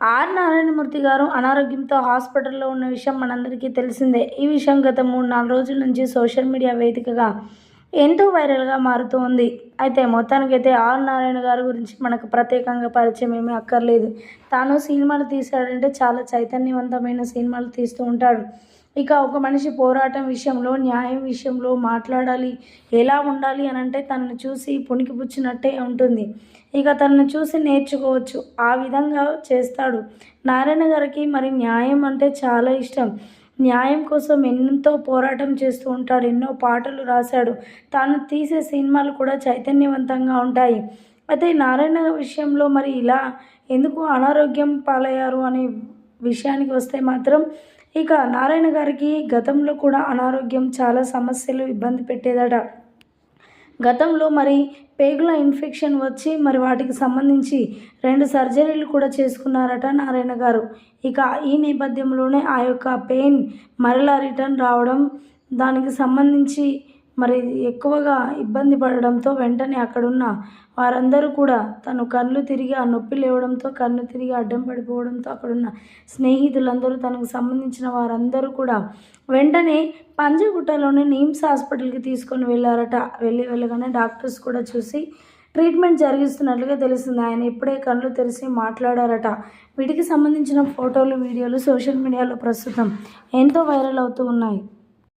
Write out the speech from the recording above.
Are Narayanamurthy గారు అనారోగ్యంతో హాస్పిటల్లో ఉన్న విషయం మనందరికీ తెలిసిందే. ఈ విషయం గత మూడు నాలుగు రోజుల నుంచి సోషల్ మీడియా వేదికగా ఎంతో వైరల్గా మారుతూ ఉంది అయితే మొత్తానికైతే ఆర్ నారాయణ గారి గురించి మనకు ప్రత్యేకంగా పరిచయం ఏమీ అక్కర్లేదు. తాను సినిమాలు తీశాడంటే చాలా చైతన్యవంతమైన సినిమాలు తీస్తూ ఉంటాడు. ఇక ఒక మనిషి పోరాటం విషయంలో న్యాయం విషయంలో మాట్లాడాలి ఎలా ఉండాలి అని అంటే తనను చూసి పుణికిపుచ్చినట్టే ఉంటుంది. ఇక తనను చూసి నేర్చుకోవచ్చు. ఆ విధంగా చేస్తాడు. నారాయణ గారికి మరి న్యాయం అంటే చాలా ఇష్టం. న్యాయం కోసం ఎంతో పోరాటం చేస్తూ ఉంటాడు ఎన్నో పాటలు రాశాడు. తాను తీసే సినిమాలు కూడా చైతన్యవంతంగా ఉంటాయి. అయితే నారాయణ విషయంలో మరి ఇలా ఎందుకు అనారోగ్యం పాలయ్యారు అనే విషయానికి వస్తే మాత్రం ఇక నారాయణ గారికి గతంలో కూడా అనారోగ్యం చాలా సమస్యలు ఇబ్బంది పెట్టేదట. గతంలో మరి పేగుల ఇన్ఫెక్షన్ వచ్చి మరి వాటికి సంబంధించి రెండు సర్జరీలు కూడా చేసుకున్నారట నారాయణ గారు. ఇక ఈ నేపథ్యంలోనే ఆ యొక్క పెయిన్ మరలా రిటర్న్ రావడం దానికి సంబంధించి మరి ఎక్కువగా ఇబ్బంది పడడంతో వెంటనే అక్కడున్న వారందరూ కూడా తను కళ్ళు తిరిగి ఆ నొప్పి లేవడంతో కళ్ళు తిరిగి అడ్డం పడిపోవడంతో అక్కడున్న స్నేహితులందరూ తనకు సంబంధించిన వారందరూ కూడా వెంటనే పంజగుట్టలోని నిమ్స్ హాస్పిటల్కి తీసుకొని వెళ్ళారట. వెళ్ళి వెళ్ళగానే డాక్టర్స్ కూడా చూసి ట్రీట్మెంట్ జరిగిస్తున్నట్లుగా తెలిసింది ఆయన ఇప్పుడే కళ్ళు తెరిచి మాట్లాడారట. వీటికి సంబంధించిన ఫోటోలు వీడియోలు సోషల్ మీడియాలో ప్రస్తుతం ఎంతో వైరల్ అవుతూ ఉన్నాయి.